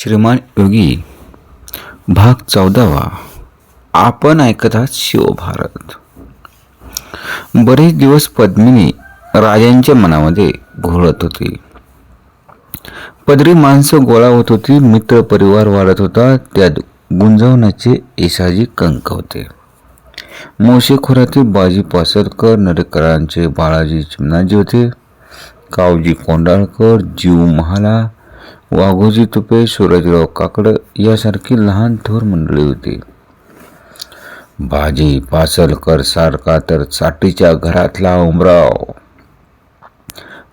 श्रीमान योगी भाग चौदावा. आपण ऐकत आहात शिवभारत. बरेच दिवस पद्मिनी राजांच्या मनामध्ये घोळत होती. पदरी माणसं गोळा होत होती मित्र परिवार वाढत होता त्यात गुंजवण्याचे इसाजी कंक होते. मोशेखोरातील बाजी पासरकर नरेकरांचे बाळाजी चिमनाजी होते. कावजी कोंडाळकर जीव महाला वाघोजी तुपे सूरजराव काकड यासारखी लहान थोर मंडळी होती. बाजी पासलकर सारखा तर चाटीच्या घरातला उमराव.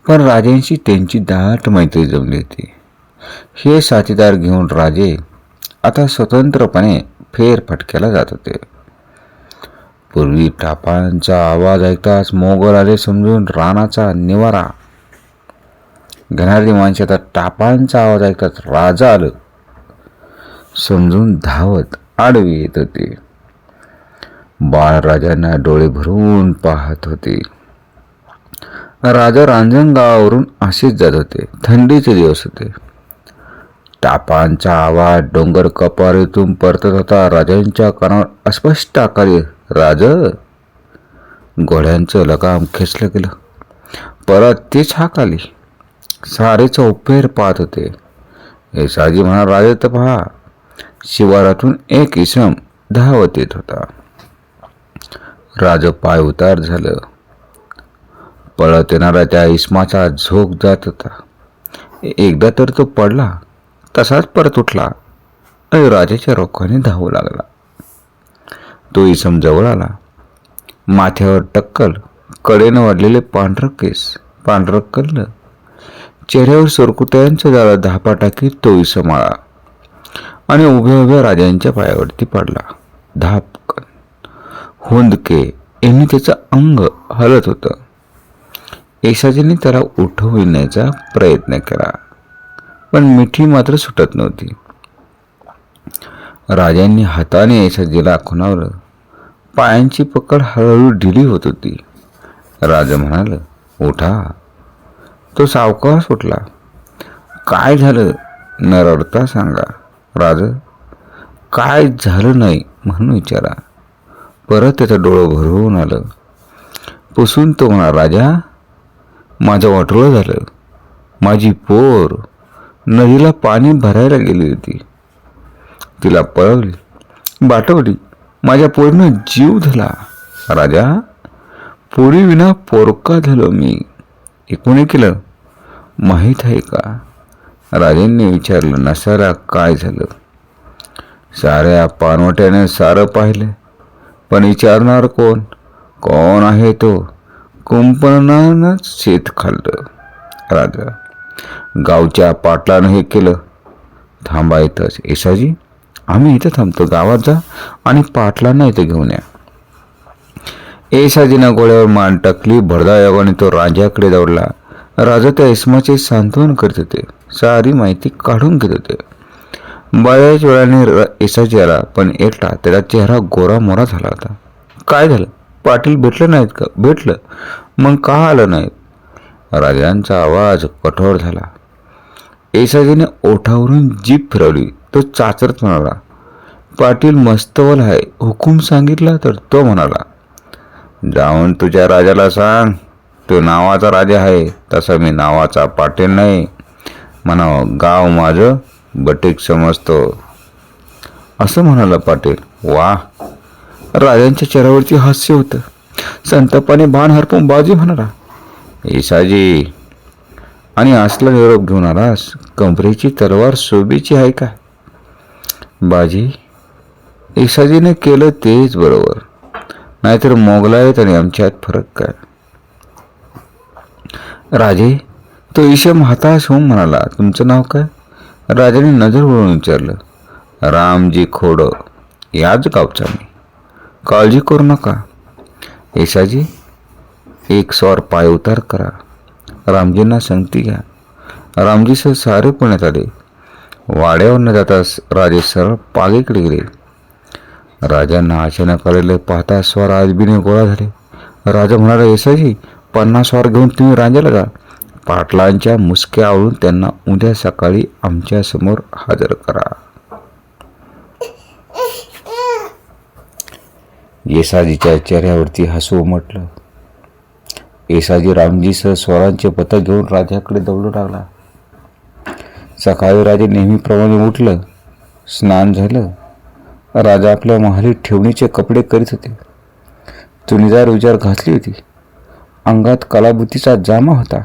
पण राजेंशी त्यांची दाट मैत्री जमली होती. हे साथीदार घेऊन राजे आता स्वतंत्रपणे फेरफटक्याला जात होते. पूर्वी टापांचा आवाज ऐकताच मोगल आले समजून रानाचा निवारा घेणारी माणसे आता टापांचा आवाज ऐकताच राजा आलं. समजून धावत आडवी येत होते. बाळराजांना डोळे भरून पाहत होते. राजा रांजणगावावरून असेच जात होते. थंडीचे दिवस होते. टापांचा आवाज डोंगर कपारीतून परतत होता. राजांच्या कानावर अस्पष्ट आकारी राज घोड्यांचं लगाम खेचलं गेलं. परत तीच हाक आली. सारे चौफेर पाहत होते. येसाजी म्हणा राजे तर पहा शिवारातून एक इसम धावत येत होता. राज पाय उतार झालं. पळत येणारा त्या इसमाचा झोक जात होता. एकदा तर तो पडला तसाच परत उठला. आणि राजाच्या रोखाने धावू लागला. तो इसम जवळ आला. माथ्यावर टक्कल कडेनं वाढलेले पांढरं केस पांढरं कल्लं चेहऱ्यावर सुरकुत्यांचं झाला धापा टाकीत तो इसमाळा. आणि उभ्या उभ्या राजांच्या पायावरती पडला. धापकन हुंदके. यांनी त्याचं अंग हलत होतं. येसाजीने त्याला उठविण्याचा प्रयत्न केला. पण मिठी मात्र सुटत नव्हती. राजांनी हाताने येसाजीला खुणावलं. पायांची पकड हळूहळू ढिली होत होती. राजा म्हणाल उठा. तो सावकाश उठला काय झालं? न रडता सांगा. राज काय झालं नाही म्हणून विचारा. परत त्याचं डोळं भरवून आलं. पुसून तो म्हणा राजा माझं वाटोळं झालं. माझी पोर नदीला पाणी भरायला गेली होती. तिला पळवली बाटवली. माझ्या पोरीनं जीव झाला राजा पोरीविना पोरका झालो मी. एकूणही केलं. माहीत आहे का? राजेंनी विचारलं नसारा काय झालं? साऱ्या पानवट्याने सारं पाहिलं. पण विचारणार कोण? कोण आहे तो? कुंपणानंच शेत खाल्लं. राजा गावच्या पाटलानं हे केलं. थांबा इथंच येसाजी. आम्ही इथं थांबतो. गावात जा आणि पाटलांना इथं घेऊन या. येसाजीनं गोळ्यावर मान टाकली. भरदा योगाने तो राजाकडे दौडला. राजा त्या इस्माचे सांत्वन करत होते. सारी माहिती काढून घेत होते. बऱ्याच वेळाने येसाजी आला पण एकटा त्याचा चेहरा गोरा मोरा झाला होता. काय झालं? पाटील भेटलं नाहीत का? भेटलं. मग का आलं नाहीत? राजांचा आवाज कठोर झाला. येसाजीने ओठावरून जीप फिरवली. तो चाचरत म्हणाला पाटील मस्तवल आहे. हुकूम सांगितला तर तो म्हणाला. जाऊन तुझ्या राजाला सांग. तो नावाचा राजा आहे तसा मी नावाचा पाटील नाही. म्हणावं गाव माझं बटीक समजतो. असं म्हणाला पाटील. वा राजांच्या चेहऱ्यावरती हास्य होतं. संतपाने बाण हरपून बाजी म्हणाला ईसाजी आणि असला निरोप घेऊन आलास कंबरेची तलवार शोभेची आहे का? बाजी ईसाजीने केलं तेच बरोबर. नाहीतर मोगलायत आणि आमच्यात फरक काय? राजे तो ईशम हताश होऊन म्हणाला तुमचं नाव काय? राजाने नजर वळून विचारलं रामजी खोड याच गावचा मी. काळजी करू नका. येशाजी एक स्वार पाय उतार करा. रामजींना संगती घ्या. रामजीसह सारे पुण्यात आले. वाड्यावर न जाताच राजे सरळ पागेकडे गेले. राजांना अचानक आलेले पाहता स्वार आजबीने गोळा झाले. राजा म्हणाला येसाजी पन्नासवार घेऊन तुम्ही राजाला जा पाटलांच्या मुसक्या आवळून त्यांना उद्या सकाळी आमच्यासमोर हजर करा. येसाजीच्या चेहऱ्यावरती हसू उमटलं. येसाजी रामजीसह स्वरांचे पथक घेऊन राजाकडे दौडू लागला. सकाळी राजे नेहमीप्रमाणे उठलं. स्नान झालं. राजा आपल्या महालीत ठेवणीचे कपडे करीत होते. चुनीदार विचार घातली होती. अंगात कलाबुतीचा जामा होता.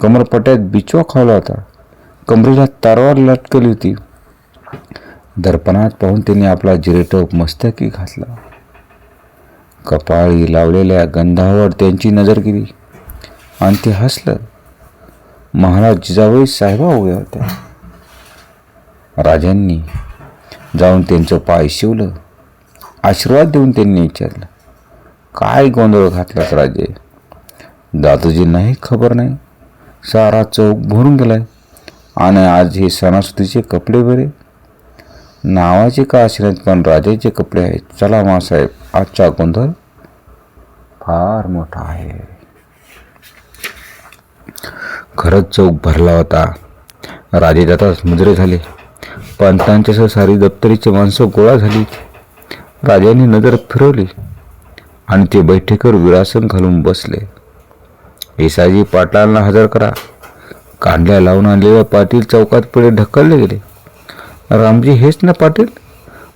कमरपट्यात बिचवा खावला होता. कमरेला तारवार लटकली होती. दर्पणात पाहून त्यांनी आपला जिरेटोप मस्तकी घातला. कपाळी लावलेल्या गंधावर त्यांची नजर गेली. आणि ते हसलं. महाराज जिजाबाई साहेबा उभ्या होत्या. राजांनी जाऊन त्यांचं पाय शिवलं. आशीर्वाद देऊन त्यांनी विचारलं काय गोंधळ घातलात राजे? दादोजींनाही खबर नाही. सारा चौक भरून गेलाय. आणि आज हे सणासुदीचे कपडे बरे? नावाचे का असेल पण राजाचे कपडे आहेत? चला मासाहेब आजचा गोंधळ फार मोठा आहे. खरंच चौक भरला होता. राजे जाताच मुजरे झाले पंतांच्यासह सारी दप्तरीची माणसं गोळा झाली. राजाने नजर फिरवली. आणि ते बैठकीवर विरासन घालून बसले. येसाजी पाटलांना हजर करा. कांड्या लावून आणलेल्या पाटील चौकात पुढे ढकलले गेले. रामजी हेच ना पाटील?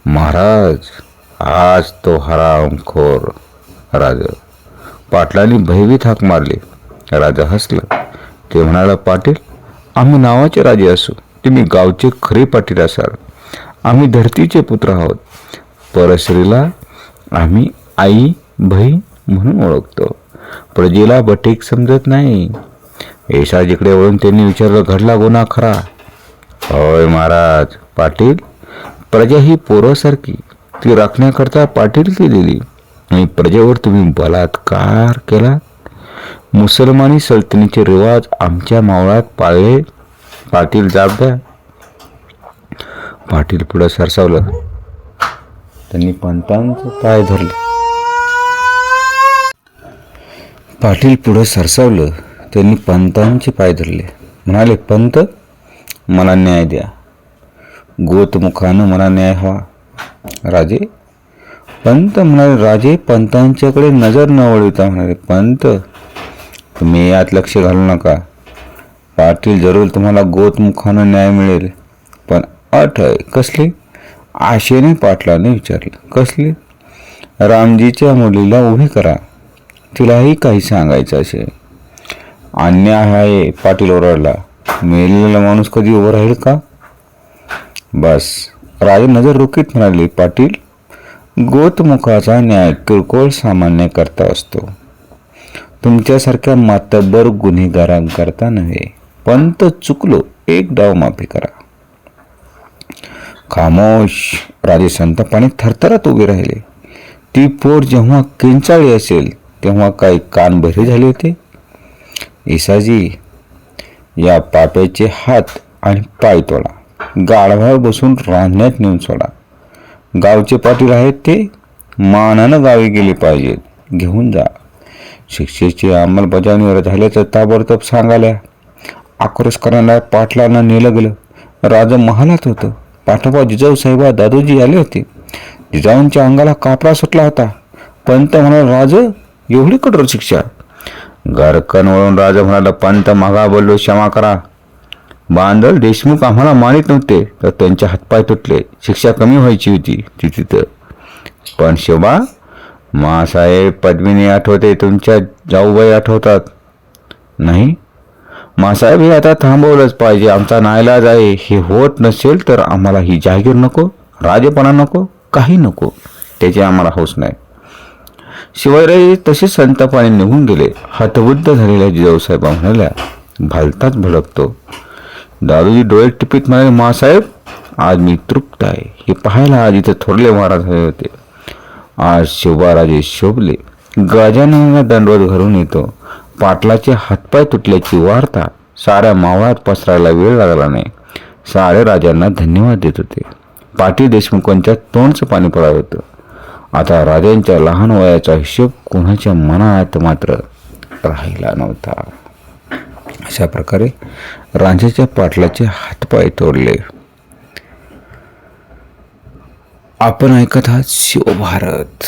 महाराज आज तो हरामखोर राजा. पाटलांनी भयभीत हाक मारली. राजा हसलं. ते म्हणाला पाटील आम्ही नावाचे राजे असू. तुम्ही गावचे खरे पाटील असाल. आम्ही धरतीचे पुत्र आहोत. परश्रीला आम्ही आई बहीण म्हणून ओळखतो. प्रजेला बटीक समजत नाही. येसाजीकडे वळून त्यांनी विचारलं घडला गुन्हा खरा? होय महाराज पाटील प्रजा ही पोरासारखी. ती राखण्याकरता पाटील दिली आणि प्रजेवर तुम्ही बलात्कार केला? मुसलमानी सल्तनीचे रिवाज आमच्या मावळात पाळले? पाटील जाब द्या. पाटील पुढं सरसावलं. त्यांनी पंतांचं पाय धरलं. पाटील पुढं सरसावलं त्यांनी पंतांचे पाय धरले. म्हणाले पंत मला न्याय द्या. गोतमुखानं मला न्याय हवा. राजे? पंत म्हणाले राजे पंतांच्याकडे नजर न वळविता म्हणाले पंत तुम्ही यात लक्ष घालू नका. पाटील जरूर तुम्हाला गोतमुखानं न्याय मिळेल. पण अट आहे. कसली? आशेने पाटलाने विचारलं. कसली? रामजीच्या मुलीला उभी करा. तिलाही काही सांगायचं असे अन्याय आहे पाटील ओरडला. मेलेला माणूस कधी उभं राहील का? बस. राजे नजर रोखीत म्हणाले पाटील गोतमुखाचा न्याय किरकोळ सामान्य करता असतो. तुमच्यासारख्या मातब्बर गुन्हेगारांकरता नव्हे. पंत चुकलो एक डाव माफी करा. खामोश. राजे संतापाने थरथरत उभे राहिले. ती पोर जेव्हा किंचाळी असेल तेव्हा काही कान बरे झाले होते. इसाजी या पाप्याचे हात आणि पाय तोडा. गाढवावर बसून रांधण्यात नेऊन सोडा. गावचे पाटील आहेत ते मानानं गावी गेले पाहिजेत. घेऊन जा. शिक्षेची अंमलबजावणीवर झाल्याचं ताबडतोब सांगायला आक्रोश करणाऱ्या पाटलांना नेलं गेलं. राजा महालात होतं. पाठोबा जिजाऊ साहेबा दादोजी आले होते. जिजाऊंच्या अंगाला कापडा सुटला होता. पंत म्हणाला राज एवढी कठोर शिक्षा? गरकन वळून राजा म्हणाला पंत मागा बोललो क्षमा करा. बांधल देशमुख आम्हाला मानित नव्हते तर त्यांचे हातपाय तुटले. शिक्षा कमी व्हायची होती ती तिथं. पण शोभा मासाहेब पद्मिनी आठवते तुमच्या जाऊबाई आठवतात. नाही. मासाहेब हे आता थांबवलंच पाहिजे. आमचा नायलाज आहे. हे होत नसेल तर आम्हाला ही जागीर नको. राजेपणा नको. काही नको. त्याची आम्हाला हौस नाही. शिवाय तसेच संतापाने निघून गेले. हतबुद्ध झालेल्या जिजाऊसाहेबा म्हणाल्या भालताच भडकतो. दादोजी डोळे टिपीत म्हणाले मासाहेब आज मी तृप्त आहे. हे पाहायला आज इथे थोरले महाराज हवे होते. आज शिवबाराजे शोभले. गजाननाला दंडवत घरून येतो. पाटलाचे हातपाय तुटल्याची वार्ता. साऱ्या मावळात पसरायला वेळ लागला नाही. सारे राजांना धन्यवाद देत होते. पाटील देशमुखांच्या तोंडचं पाणी पडत होतं. आता राजांच्या लहान वयाचा हिशोब कोणाच्या मनात मात्र राहिला नव्हता. अशा प्रकारे रांझ्याच्या पाटलाचे हातपाय तोडले. आपण ऐकत आहात शिवभारत.